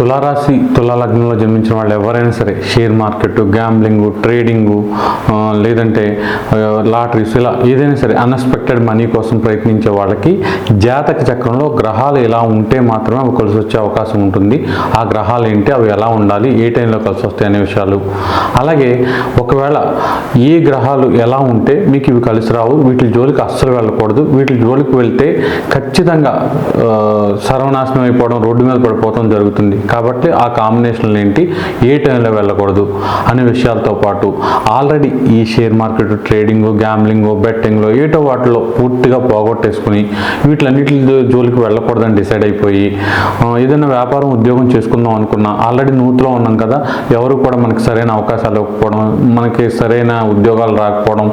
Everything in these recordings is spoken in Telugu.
తులారాశి తులాలగ్నంలో జన్మించిన వాళ్ళు ఎవరైనా సరే షేర్ మార్కెట్ గ్యాంబ్లింగ్ ట్రేడింగ్ లేదంటే లాటరీస్ ఇలా ఏదైనా సరే అన్ఎక్స్పెక్టెడ్ మనీ కోసం ప్రయత్నించే వాళ్ళకి జాతక చక్రంలో గ్రహాలు ఎలా ఉంటే మాత్రమే అవి కలిసి వచ్చే అవకాశం ఉంటుంది. ఆ గ్రహాలు ఏంటి అవి ఎలా ఉండాలి ఏ టైంలో కలిసి వస్తాయి అనే విషయాలు. అలాగే ఒకవేళ ఏ గ్రహాలు ఎలా ఉంటే మీకు ఇవి కలిసి రావు వీటి జోలికి అస్సలు వెళ్ళకూడదు వీటి జోలికి వెళ్తే ఖచ్చితంగా సర్వనాశనం అయిపోవడం రోడ్డు మీద పడిపోవడం జరుగుతుంది. కాబట్టి ఆ కాంబినేషన్లు ఏంటి? ఏ టైంలో వెళ్ళకూడదు అనే విషయాలతో పాటు ఆల్రెడీ ఈ షేర్ మార్కెట్ ట్రేడింగ్ గ్యాంబ్లింగ్ బెట్టింగ్లో ఏటో వాటిలో పూర్తిగా పోగొట్టేసుకుని వీటిలన్నిటి జోలికి వెళ్ళకూడదని డిసైడ్ అయిపోయి ఏదైనా వ్యాపారం ఉద్యోగం చేసుకుందాం అనుకున్నా ఆల్రెడీ నూతిలో ఉన్నాం కదా ఎవరు కూడా మనకి సరైన అవకాశాలు ఇవ్వకపోవడం మనకి సరైన ఉద్యోగాలు రాకపోవడం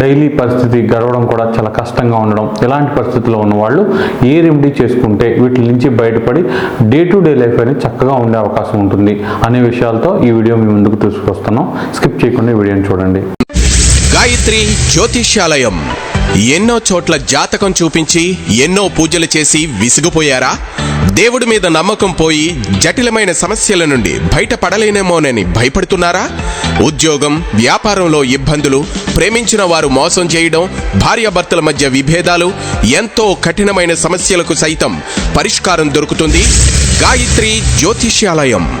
డైలీ పరిస్థితి గడవడం కూడా చాలా కష్టంగా ఉండడం ఇలాంటి పరిస్థితుల్లో ఉన్న వాళ్ళు ఏ రెమెడీ చేసుకుంటే వీటి నుంచి బయటపడి డే టు డే లైఫ్ అనేది చక్కగా ఉండే అవకాశం ఉంటుంది అనే విషయాలతో ఈ వీడియో మీ ముందుకు తీసుకొస్తున్నాం. స్కిప్ చేయకుండా ఈ వీడియోని చూడండి. గాయత్రి జ్యోతిష్యాలయం. ఎన్నో చోట్ల జాతకం చూపించి ఎన్నో పూజలు చేసి విసిగిపోయారా? దేవుడి మీద నమ్మకం పోయి జటిలమైన సమస్యల నుండి బయటపడలేనేమోనని భయపడుతున్నారా? ఉద్యోగం వ్యాపారంలో ఇబ్బందులు ప్రేమించిన వారు మోసం చేయడం భార్యాభర్తల మధ్య విభేదాలు ఎంతో కఠినమైన సమస్యలకు సైతం పరిష్కారం దొరుకుతుంది. గాయత్రి జ్యోతిష్యాలయం.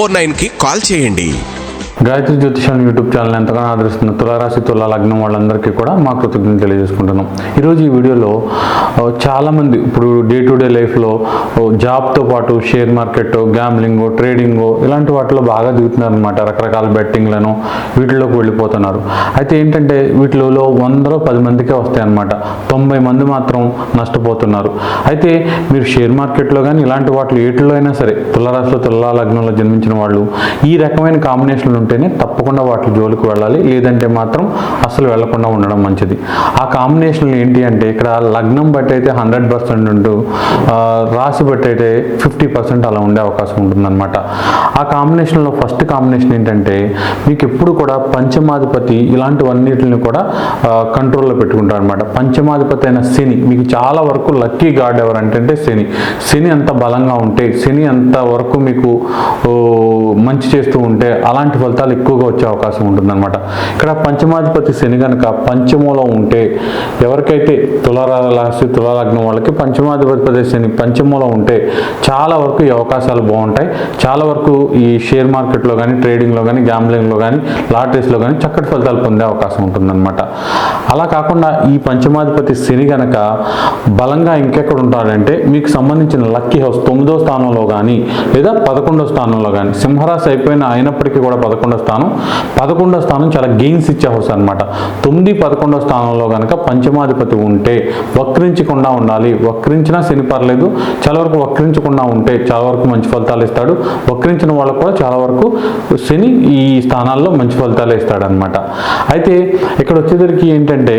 four నైన్కి కాల్ చేయండి. గాయత్రి జ్యోతిషం యూట్యూబ్ ఛానల్ ఎంతగానో ఆదరిస్తున్న తులారాశి తులా లగ్నం వాళ్ళందరికీ కూడా మా కృతజ్ఞతలు తెలియజేసుకుంటున్నాం. ఈరోజు ఈ వీడియోలో చాలామంది ఇప్పుడు డే టు డే లైఫ్లో జాబ్తో పాటు షేర్ మార్కెట్ గ్యాంబ్లింగ్ ట్రేడింగ్ ఇలాంటి వాటిలో బాగా దిగుతున్నారు అనమాట రకరకాల బెట్టింగ్లను వీటిలోకి వెళ్ళిపోతున్నారు. అయితే ఏంటంటే వీటిలో వందలో పది మందికే వస్తాయి అనమాట తొంభై మంది మాత్రం నష్టపోతున్నారు. అయితే మీరు షేర్ మార్కెట్లో కానీ ఇలాంటి వాటిలో ఏటిలో అయినా సరే తులారాశిలో తులా లగ్నంలో జన్మించిన వాళ్ళు ఈ రకమైన కాంబినేషన్లు ఉంటేనే తప్పకుండా వాటి జోలికి వెళ్ళాలి. లేదంటే మాత్రం అసలు వెళ్ళకుండా ఉండడం మంచిది. ఆ కాంబినేషన్లు ఏంటి అంటే ఇక్కడ లగ్నం బట్టి అయితే హండ్రెడ్ పర్సెంట్ ఉంటూ రాసి రాశి బట్టి అయితే ఫిఫ్టీ పర్సెంట్ అలా ఉండే అవకాశం ఉంటుందన్నమాట. ఆ కాంబినేషన్లో ఫస్ట్ కాంబినేషన్ ఏంటంటే మీకు ఎప్పుడు కూడా పంచమాధిపతి ఇలాంటివన్నిటిని కూడా కంట్రోల్లో పెట్టుకుంటారు అనమాట పంచమాధిపతి అయిన శని మీకు చాలా వరకు లక్కీ గాడ్ ఎవరంటే శని. శని అంత బలంగా ఉంటే శని అంత వరకు మీకు మంచి చేస్తూ ఉంటే అలాంటి ఫలితాలు ఎక్కువగా వచ్చే అవకాశం ఉంటుందన్నమాట. ఇక్కడ పంచమాధిపతి శని కనుక పంచమూలం ఉంటే ఎవరికైతే తులారాశి తులాలగ్నం వాళ్ళకి పంచమాధిపతి శని పంచమూలం ఉంటే చాలా వరకు ఈ అవకాశాలు బాగుంటాయి. చాలా వరకు ఈ షేర్ మార్కెట్లో కానీ ట్రేడింగ్లో కానీ గ్యాంబ్లింగ్లో కానీ లాటరీస్లో కానీ చక్కటి ఫలితాలు పొందే అవకాశం ఉంటుందన్నమాట. అలా కాకుండా ఈ పంచమాధిపతి శని గనక బలంగా ఇంకెక్కడ ఉంటాడంటే మీకు సంబంధించిన లక్కీ హౌస్ తొమ్మిదో స్థానంలో కానీ లేదా పదకొండో స్థానంలో కానీ సింహరాశి అయిపోయిన అయినప్పటికీ కూడా పదకొండు స్థానం. పదకొండో స్థానం చాలా గెయిన్స్ ఇచ్చే హౌస్ అనమాట తొమ్మిది పదకొండో స్థానంలో కనుక పంచమాధిపతి ఉంటే వక్రించకుండా ఉండాలి. వక్రించినా శని పర్లేదు. చాలా వరకు వక్రించకుండా ఉంటే చాలా వరకు మంచి ఫలితాలు ఇస్తాడు. వక్రించిన వాళ్ళకు కూడా చాలా వరకు శని ఈ స్థానాల్లో మంచి ఫలితాలు ఇస్తాడు అనమాట అయితే ఇక్కడ వచ్చేసరికి ఏంటంటే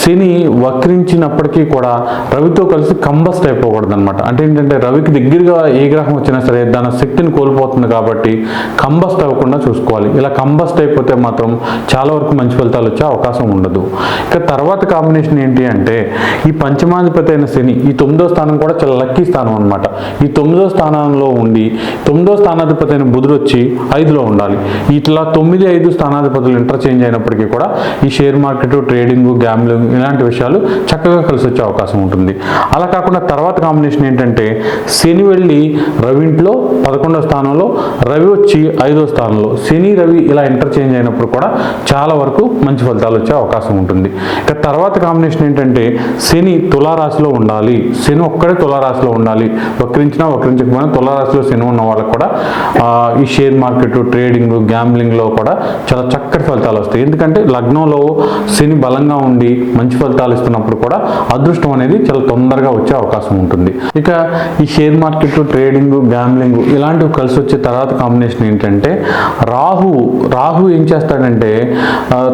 శని వక్రించినప్పటికీ కూడా రవితో కలిసి కంబస్ట్ అయిపోకూడదు అనమాట అంటే ఏంటంటే రవికి దగ్గరగా ఏ గ్రహం వచ్చినా సరే దాని శక్తిని కోల్పోతుంది కాబట్టి కాబట్టి కంబస్ట్ అవ్వకుండా చూసుకోవాలి. ఇలా కంబస్ట్ అయిపోతే మాత్రం చాలా వరకు మంచి ఫలితాలు వచ్చే అవకాశం ఉండదు. ఇక తర్వాత కాంబినేషన్ ఏంటి అంటే ఈ పంచమాధిపతి అయిన శని ఈ తొమ్మిదో స్థానం కూడా చాలా లక్కీ స్థానం అనమాట ఈ తొమ్మిదో స్థానంలో ఉండి తొమ్మిదో స్థానాధిపతి అయిన బుధుడు వచ్చి ఐదులో ఉండాలి. ఇట్లా తొమ్మిది ఐదు స్థానాధిపతులు ఇంటర్చేంజ్ అయినప్పటికీ కూడా ఈ షేర్ మార్కెట్ ట్రేడింగ్ గ్యామ్లింగ్ ఇలాంటి విషయాలు చక్కగా కలిసి వచ్చే అవకాశం ఉంటుంది. అలా కాకుండా తర్వాత కాంబినేషన్ ఏంటంటే శని వెళ్ళి రవింట్లో పదకొండో స్థానంలో రవి రవి వచ్చి ఐదో స్థానంలో శని రవి ఇలా ఇంటర్చేంజ్ అయినప్పుడు కూడా చాలా వరకు మంచి ఫలితాలు వచ్చే అవకాశం ఉంటుంది. ఇక తర్వాత కాంబినేషన్ ఏంటంటే శని తులారాశిలో ఉండాలి. శని ఒక్కడే తులారాశిలో ఉండాలి. వక్రించినా వక్రించకపోయినా తులారాశిలో శని ఉన్న వాళ్ళకి కూడా ఈ షేర్ మార్కెట్ ట్రేడింగ్ గ్యాంబ్లింగ్లో కూడా చాలా చక్కటి ఫలితాలు వస్తాయి. ఎందుకంటే లగ్నంలో శని బలంగా ఉండి మంచి ఫలితాలు ఇస్తున్నప్పుడు కూడా అదృష్టం అనేది చాలా తొందరగా వచ్చే అవకాశం ఉంటుంది. ఇక ఈ షేర్ మార్కెట్ ట్రేడింగ్ గ్యాంబ్లింగ్ ఇలాంటివి కలిసి వచ్చే తర్వాత కాంబినేషన్ ఏంటంటే రాహు రాహు ఏం చేస్తాడంటే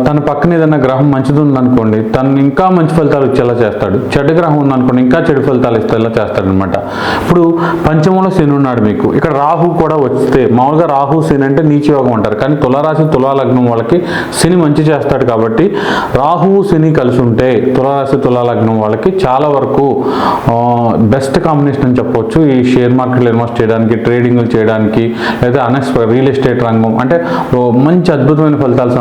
తన పక్కన ఏదైనా గ్రహం మంచిది ఉందనుకోండి తను ఇంకా మంచి ఫలితాలు వచ్చేలా చేస్తాడు. చెడు గ్రహం ఉందనుకోండి ఇంకా చెడు ఫలితాలు ఇస్తేలా చేస్తాడనమాట. ఇప్పుడు పంచమంలో శని ఉన్నాడు మీకు. ఇక్కడ రాహు కూడా వస్తే మామూలుగా రాహు శని అంటే నీచ యోగం అంటారు. కానీ తులారాశి తులాలగ్నం వాళ్ళకి శని మంచి చేస్తాడు కాబట్టి రాహు శని కలిసి ఉంటే తులారాశి తులాలగ్నం వాళ్ళకి చాలా వరకు బెస్ట్ కాంబినేషన్ అని చెప్పవచ్చు ఈ షేర్ మార్కెట్లో ఇన్వెస్ట్ చేయడానికి ట్రేడింగ్ చేయడానికి లేదా అన్ఎక్స్పెక్ట్ రియల్ ఎస్టేట్ రంగం అంటే మంచి అద్భుతమైన ఫలితాలు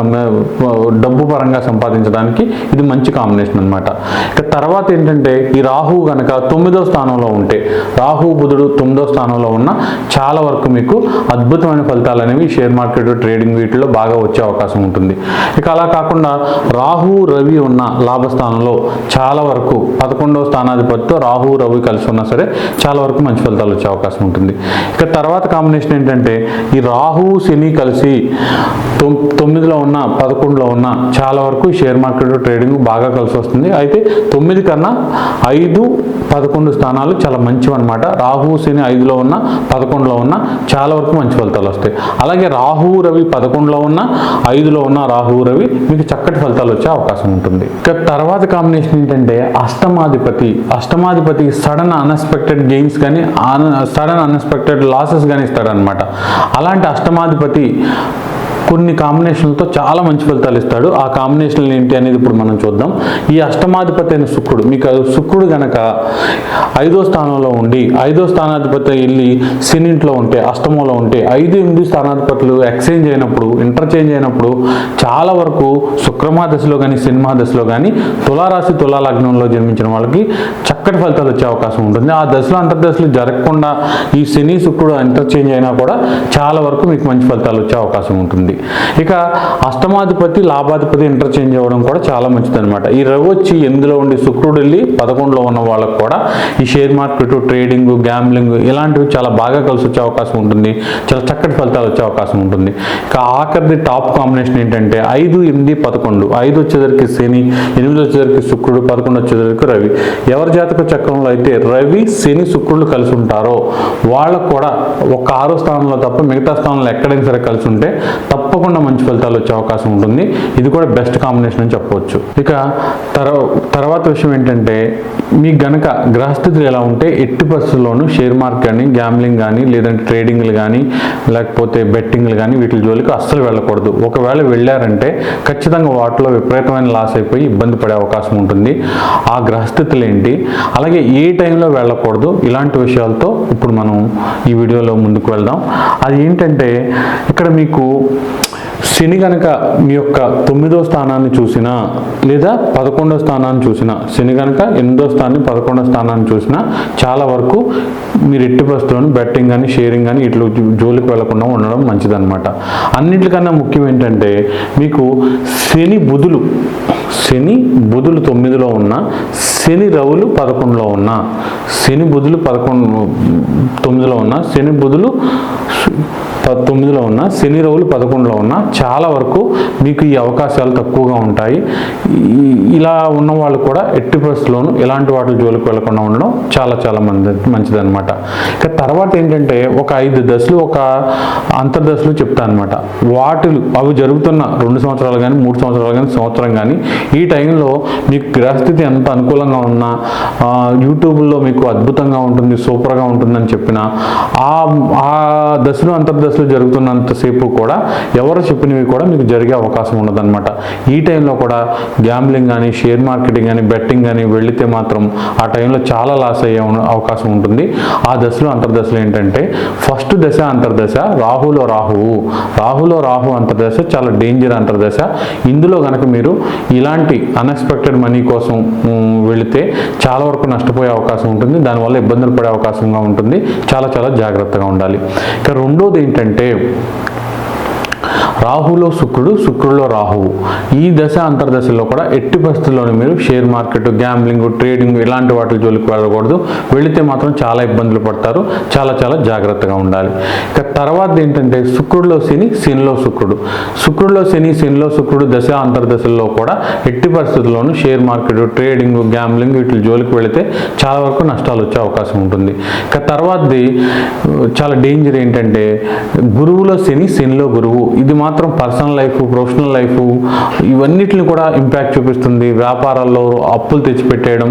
డబ్బు పరంగా సంపాదించడానికి ఇది మంచి కాంబినేషన్ అనమాట ఇక తర్వాత ఏంటంటే ఈ రాహు కనుక తొమ్మిదో స్థానంలో ఉంటే రాహు బుధుడు తొమ్మిదో స్థానంలో ఉన్న చాలా వరకు మీకు అద్భుతమైన ఫలితాలు అనేవి షేర్ మార్కెట్ ట్రేడింగ్ వీటిలో బాగా వచ్చే అవకాశం ఉంటుంది. ఇక అలా కాకుండా రాహు రవి ఉన్న లాభస్థానంలో చాలా వరకు పదకొండవ స్థానాధిపతితో రాహు రవి కలిసి ఉన్నా సరే చాలా వరకు మంచి ఫలితాలు వచ్చే అవకాశం ఉంటుంది. ఇక తర్వాత కాంబినేషన్ ఏంటంటే ఈ రాహు శని కలిసి తొమ్మిదిలో ఉన్న పదకొండులో ఉన్న చాలా వరకు షేర్ మార్కెట్ ట్రేడింగ్ బాగా కలిసి వస్తుంది. అయితే తొమ్మిది కన్నా ఐదు పదకొండు స్థానాలు చాలా మంచివి అనమాట రాహు శని ఐదులో ఉన్న పదకొండులో ఉన్న చాలా వరకు మంచి ఫలితాలు వస్తాయి. అలాగే రాహు రవి పదకొండులో ఉన్న ఐదులో ఉన్న రాహు రవి మీకు చక్కటి ఫలితాలు వచ్చే అవకాశం ఉంటుంది. ఇక తర్వాత కాంబినేషన్ ఏంటంటే అష్టమాధిపతి అష్టమాధిపతి సడన్ అన్ఎక్స్పెక్టెడ్ గెయిన్స్ కానీ సడన్ అన్ఎక్స్పెక్టెడ్ లాసెస్ కానీ ఇస్తాడనమాట అలాంటి అష్టమాధిపతి కొన్ని కాంబినేషన్లతో చాలా మంచి ఫలితాలు ఇస్తాడు. ఆ కాంబినేషన్లు ఏంటి అనేది ఇప్పుడు మనం చూద్దాం. ఈ అష్టమాధిపతి అయిన శుక్రుడు మీకు శుక్రుడు గనక ఐదో స్థానంలో ఉండి ఐదో స్థానాధిపతి వెళ్ళి సినింట్లో ఉంటే అష్టమంలో ఉంటే ఐదు ఎనిమిది స్థానాధిపతులు ఎక్స్చేంజ్ అయినప్పుడు ఇంటర్చేంజ్ అయినప్పుడు చాలా వరకు శుక్రమా దశలో కానీ సినిమా దశలో కానీ తులారాశి తులా లగ్నంలో జన్మించిన వాళ్ళకి చక్కటి ఫలితాలు వచ్చే అవకాశం ఉంటుంది. ఆ దశలో అంతర్దశలు జరగకుండా ఈ శని శుక్రుడు ఇంటర్చేంజ్ అయినా కూడా చాలా వరకు మీకు మంచి ఫలితాలు వచ్చే అవకాశం ఉంటుంది. ఇక అష్టమాధిపతి లాభాధిపతి ఇంటర్చేంజ్ అవ్వడం కూడా చాలా మంచిది అనమాట ఈ రవి వచ్చి ఎందులో ఉండి శుక్రుడు వెళ్ళి పదకొండులో ఉన్న వాళ్ళకు కూడా ఈ షేర్ మార్కెట్ ట్రేడింగ్ గ్యాంబ్లింగ్ ఇలాంటివి చాలా బాగా కలిసి వచ్చే అవకాశం ఉంటుంది. చాలా చక్కటి ఫలితాలు వచ్చే అవకాశం ఉంటుంది. ఇక ఆఖరిది టాప్ కాంబినేషన్ ఏంటంటే ఐదు ఎనిమిది పదకొండు. ఐదు వచ్చేసరికి శని ఎనిమిది వచ్చేసరికి శుక్రుడు పదకొండు వచ్చేసరికి రవి. ఎవరి జాతక చక్రంలో అయితే రవి శని శుక్రుడు కలిసి ఉంటారో వాళ్ళకు కూడా ఒక ఆరో స్థానంలో తప్ప మిగతా స్థానంలో ఎక్కడైనా సరే కలిసి ఉంటే తప్పకుండా మంచి ఫలితాలు వచ్చే అవకాశం ఉంటుంది. ఇది కూడా బెస్ట్ కాంబినేషన్ అని చెప్పవచ్చు. ఇక తర్వాత విషయం ఏంటంటే మీకు గనక గ్రహస్థితులు ఎలా ఉంటే ఎట్టి పరిస్థితుల్లోనూ షేర్ మార్కెట్ కానీ గ్యాంబ్లింగ్ కానీ లేదంటే ట్రేడింగ్లు కానీ లేకపోతే బెట్టింగ్లు కానీ వీటి జోలికి అస్సలు వెళ్ళకూడదు. ఒకవేళ వెళ్ళారంటే ఖచ్చితంగా వాటిలో విపరీతమైన లాస్ అయిపోయి ఇబ్బంది పడే అవకాశం ఉంటుంది. ఆ గ్రహస్థితులు ఏంటి? అలాగే ఏ టైంలో వెళ్ళకూడదు? ఇలాంటి విషయాలతో ఇప్పుడు మనం ఈ వీడియోలో ముందుకు వెళ్దాం. అది ఏంటంటే ఇక్కడ మీకు శని కనుక మీ యొక్క తొమ్మిదో స్థానాన్ని చూసినా లేదా పదకొండో స్థానాన్ని చూసినా శని కనుక ఎనిమిదో స్థానాన్ని పదకొండో స్థానాన్ని చూసినా చాలా వరకు మీరు ఎట్టి పరిస్థితులను బెట్టింగ్ కానీ షేరింగ్ కానీ ఇట్లా జోలికి వెళ్ళకుండా ఉండడం మంచిదన్నమాట. అన్నిటికన్నా ముఖ్యం ఏంటంటే మీకు శని బుధులు శని బుధులు తొమ్మిదిలో ఉన్న శని రవులు పదకొండులో ఉన్న శని బుధులు పదకొండు తొమ్మిదిలో ఉన్న శని బుధులు తొమ్మిదిలో ఉన్న శని రవులు పదకొండులో ఉన్న చాలా వరకు మీకు ఈ అవకాశాలు తక్కువగా ఉంటాయి. ఇలా ఉన్న వాళ్ళు కూడా ఎట్టి పరిస్థితుల్లోనూ ఇలాంటి వాటి జోలికి వెళ్ళకుండా ఉండడం చాలా చాలా మంది మంచిదనమాట ఇక తర్వాత ఏంటంటే ఒక ఐదు దశలు ఒక అంతర్దశలు చెప్తాను అనమాట వాటిలు అవి జరుగుతున్న రెండు సంవత్సరాలు కానీ మూడు సంవత్సరాలు కానీ సంవత్సరం కానీ ఈ టైంలో మీకు గ్రహస్థితి ఎంత అనుకూలంగా ఉన్నా యూట్యూబ్లో మీకు అద్భుతంగా ఉంటుంది సూపర్గా ఉంటుందని చెప్పిన ఆ ఆ దశలు అంతర్దశలు అంతర్దశలు జరుగుతున్నంతసేపు కూడా ఎవరు చెప్పినవి కూడా మీకు జరిగే అవకాశం ఉండదన్నమాట. ఈ టైంలో కూడా గ్యాంబ్లింగ్ కానీ షేర్ మార్కెటింగ్ కానీ బెట్టింగ్ కానీ వెళితే మాత్రం ఆ టైంలో చాలా లాస్ అయ్యే అవకాశం ఉంటుంది. ఆ దశలో అంతర్దశలు ఏంటంటే ఫస్ట్ దశ అంతర్దశ రాహులో రాహువు. రాహులో రాహు అంతర్దశ చాలా డేంజర్ అంతర్దశ. ఇందులో కనుక మీరు ఇలాంటి అన్ఎక్స్పెక్టెడ్ మనీ కోసం వెళితే చాలా వరకు నష్టపోయే అవకాశం ఉంటుంది. దానివల్ల ఇబ్బందులు పడే అవకాశంగా ఉంటుంది. చాలా చాలా జాగ్రత్తగా ఉండాలి. ఇక రెండోది ఏంటంటే ఏంటంటే రాహులో శుక్రుడు శుక్రుడిలో రాహువు. ఈ దశ అంతర్దశలో కూడా ఎట్టి పరిస్థితుల్లోనూ మీరు షేర్ మార్కెట్ గ్యాంబ్లింగ్ ట్రేడింగ్ ఇలాంటి వాటి జోలికి వెళ్ళకూడదు. వెళితే మాత్రం చాలా ఇబ్బందులు పడతారు. చాలా చాలా జాగ్రత్తగా ఉండాలి. ఇక తర్వాత ఏంటంటే శుక్రుడిలో శని శనిలో శుక్రుడు. శుక్రుడిలో శని శనిలో శుక్రుడు దశ అంతర్దశల్లో కూడా ఎట్టి పరిస్థితుల్లోనూ షేర్ మార్కెట్ ట్రేడింగ్ గ్యాంబ్లింగ్ వీటి జోలికి వెళితే చాలా వరకు నష్టాలు వచ్చే అవకాశం ఉంటుంది. ఇక తర్వాతది చాలా డేంజర్ ఏంటంటే గురువులో శని శనిలో గురువు. ఇది మాత్రం మాత్రం పర్సనల్ లైఫ్ ప్రొఫెషనల్ లైఫ్ ఇవన్నిటిని కూడా ఇంపాక్ట్ చూపిస్తుంది. వ్యాపారాల్లో అప్పులు తెచ్చిపెట్టేయడం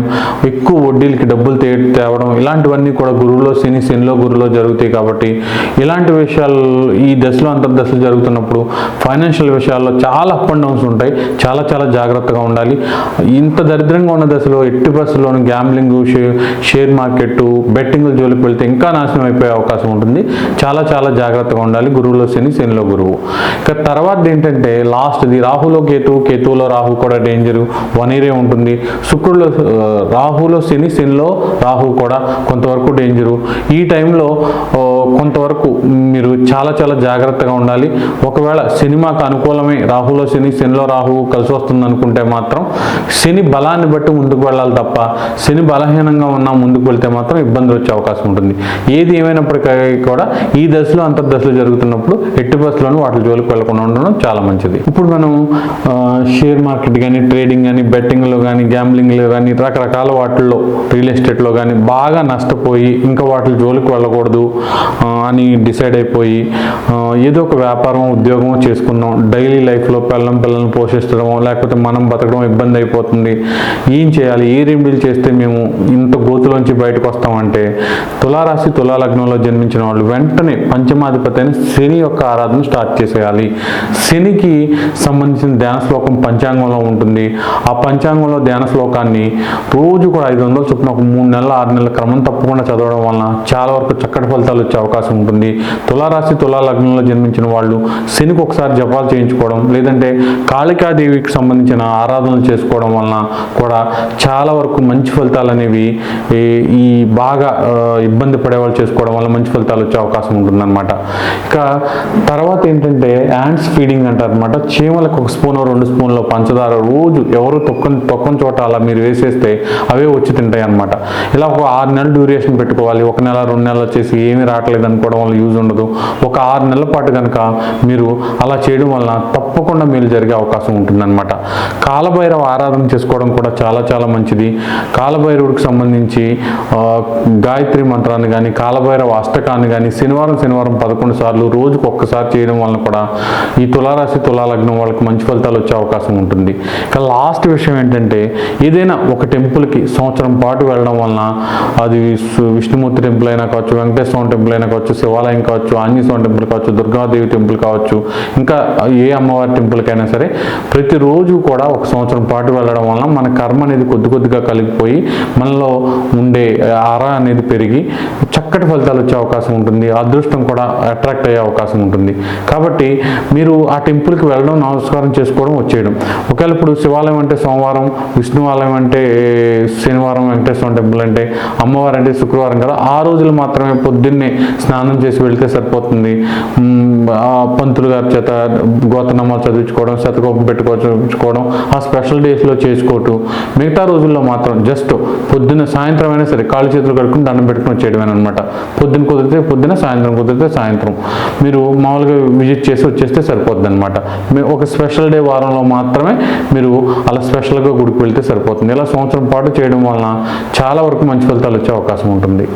ఎక్కువ వడ్డీలకి డబ్బులు తే తేవడం ఇలాంటివన్నీ కూడా గురువులో శని శనిలో గురువులో జరుగుతాయి కాబట్టి ఇలాంటి విషయాలు ఈ దశలో అంతర్దశలు జరుగుతున్నప్పుడు ఫైనాన్షియల్ విషయాల్లో చాలా అప్ అండ్ డౌన్స్ ఉంటాయి. చాలా చాలా జాగ్రత్తగా ఉండాలి. ఇంత దరిద్రంగా ఉన్న దశలో ఎట్టి బస్సులోని గ్యాంబ్లింగ్ షేర్ మార్కెట్ బెట్టింగ్ జోలికి వెళ్తే ఇంకా నాశనం అయిపోయే అవకాశం ఉంటుంది. చాలా చాలా జాగ్రత్తగా ఉండాలి. గురువులో శని శనిలో గురువు. ఇక తర్వాత ఏంటంటే లాస్ట్ది రాహులో కేతు కేతువులో రాహు కూడా డేంజరు వన్ ఇయరే ఉంటుంది శుక్రుడిలో రాహులో శని శనిలో రాహు కూడా కొంతవరకు డేంజరు ఈ టైంలో కొంతవరకు మీరు చాలా చాలా జాగ్రత్తగా ఉండాలి. ఒకవేళ సినిమాకు అనుకూలమే రాహులో శని శనిలో రాహు కలిసి వస్తుంది అనుకుంటే మాత్రం శని బలాన్ని బట్టి ముందుకు వెళ్ళాలి తప్ప శని బలహీనంగా ఉన్నా ముందుకు వెళ్తే మాత్రం ఇబ్బంది వచ్చే అవకాశం ఉంటుంది. ఏది ఏమైనప్పటికీ కూడా ఈ దశలో అంతర్దశలు జరుగుతున్నప్పుడు ఎట్టి బస్సులోనూ వాటి జోలికి వెళ్ళకుండా ఉండడం చాలా మంచిది. ఇప్పుడు మనం షేర్ మార్కెట్ కానీ ట్రేడింగ్ కానీ బెట్టింగ్లో కానీ గ్యాంబ్లింగ్లో కానీ రకరకాల వాటిల్లో రియల్ ఎస్టేట్లో కానీ బాగా నష్టపోయి ఇంకా వాటి జోలికి వెళ్ళకూడదు అని డిసైడ్ అయిపోయి ఏదో ఒక వ్యాపారం ఉద్యోగం చేసుకుందాం డైలీ లైఫ్లో పిల్లం పిల్లల్ని పోషించడం లేకపోతే మనం బతకడం ఇబ్బంది అయిపోతుంది ఏం చేయాలి ఏ రెమెడీలు చేస్తే మేము ఇంత గోతులోంచి బయటకు వస్తామంటే తులారాశి తులాలగ్నంలో జన్మించిన వాళ్ళు వెంటనే పంచమాధిపతి అయిన శని యొక్క ఆరాధన స్టార్ట్ చేసేయాలి. శనికి సంబంధించిన ధ్యాన శ్లోకం పంచాంగంలో ఉంటుంది. ఆ పంచాంగంలో ధ్యాన శ్లోకాన్ని రోజు కూడా ఐదు వందలు చొప్పున ఒక మూడు నెలల ఆరు నెలల క్రమం తప్పకుండా చదవడం వలన చాలా వరకు చక్కటి ఫలితాలు వచ్చే అవకాశం ఉంటుంది. తులారాశి తులా లగ్నంలో జన్మించిన వాళ్ళు శనికి ఒకసారి జపాలు చేయించుకోవడం లేదంటే కాళికాదేవికి సంబంధించిన ఆరాధనలు చేసుకోవడం వలన కూడా చాలా వరకు మంచి ఫలితాలు అనేవి ఈ- బాగా ఇబ్బంది పడే వాళ్ళు చేసుకోవడం వల్ల మంచి ఫలితాలు వచ్చే అవకాశం ఉంటుందన్నమాట. ఇక తర్వాత ఏంటంటే యాండ్స్ ఫీడింగ్ అంటారు అనమాట చీమలకు ఒక స్పూన్ రెండు స్పూన్ల పంచదార రోజు ఎవరు తొక్కని తొక్కని చోట అలా మీరు వేసేస్తే అవే వచ్చి తింటాయి అనమాట ఇలా ఒక ఆరు నెలలు డ్యూరేషన్ పెట్టుకోవాలి. ఒక నెల రెండు నెలలు వచ్చేసి ఏమీ రావట్లేదు అనుకోవడం వల్ల యూజ్ ఉండదు. ఒక ఆరు నెలల పాటు కనుక మీరు అలా చేయడం వలన తప్పకుండా మేలు జరిగే అవకాశం ఉంటుందన్నమాట. కాలభైరవ ఆరాధన చేసుకోవడం కూడా చాలా చాలా మంచిది. కాలభైరవుడికి సంబంధించి గాయత్రి మంత్రాన్ని కానీ కాలభైరవ అష్టకాన్ని కానీ శనివారం శనివారం పదకొండు సార్లు రోజుకు ఒక్కసారి చేయడం వలన కూడా ఈ తులారాశి తులాలగ్నం వాళ్ళకి మంచి ఫలితాలు వచ్చే అవకాశం ఉంటుంది. ఇక లాస్ట్ విషయం ఏంటంటే ఏదైనా ఒక టెంపుల్కి సంవత్సరం పాటు వెళ్ళడం వలన అది విష్ణుమూర్తి టెంపుల్ అయినా కావచ్చు వెంకటేశ్వర టెంపుల్ అయినా కావచ్చు శివాలయం కావచ్చు ఆంజనేయ స్వామి టెంపుల్ కావచ్చు దుర్గాదేవి టెంపుల్ కావచ్చు ఇంకా ఏ అమ్మవారి టెంపుల్కైనా సరే ప్రతిరోజు కూడా ఒక సంవత్సరం పాటు వెళ్ళడం వలన మన కర్మ అనేది కొద్ది కొద్దిగా కలిగిపోయి మనలో ఉండే అర అనేది పెరిగి చక్కటి ఫలితాలు వచ్చే అవకాశం ఉంటుంది. అదృష్టం కూడా అట్రాక్ట్ అయ్యే అవకాశం ఉంటుంది. కాబట్టి మీరు ఆ టెంపుల్కి వెళ్ళడం నమస్కారం చేసుకోవడం వచ్చేయడం. ఒకవేళ ఇప్పుడు శివాలయం అంటే సోమవారం విష్ణు ఆలయం అంటే శనివారం వెంకటేశ్వర టెంపుల్ అంటే అమ్మవారు అంటే శుక్రవారం కదా ఆ రోజులు మాత్రమే పొద్దున్నే స్నానం చేసి వెళ్తే సరిపోతుంది. ఆ పంతులు గారి చేత గోతనామాలు చదివించుకోవడం శతకోపం పెట్టుకోవడం ఆ స్పెషల్ డేస్లో చేసుకోవటం. మిగతా రోజుల్లో మాత్రం జస్ట్ పొద్దున్న సాయంత్రం అయినా సరే కాళ్ళు చేతులు కడుక్కుని దండం పెట్టుకుని వచ్చేయడమే అనమాట పొద్దున్న కుదిరితే పొద్దున సాయంత్రం కుదిరితే సాయంత్రం. మీరు మామూలుగా విజిట్ చేసి వచ్చేస్తే సరిపోతుంది అనమాట ఒక స్పెషల్ డే వారంలో మాత్రమే మీరు అలా స్పెషల్గా గుడికి వెళ్తే సరిపోతుంది. ఇలా సంవత్సరం పాటు చేయడం వలన చాలా వరకు మంచి ఫలితాలు వచ్చే అవకాశం ఉంటుంది.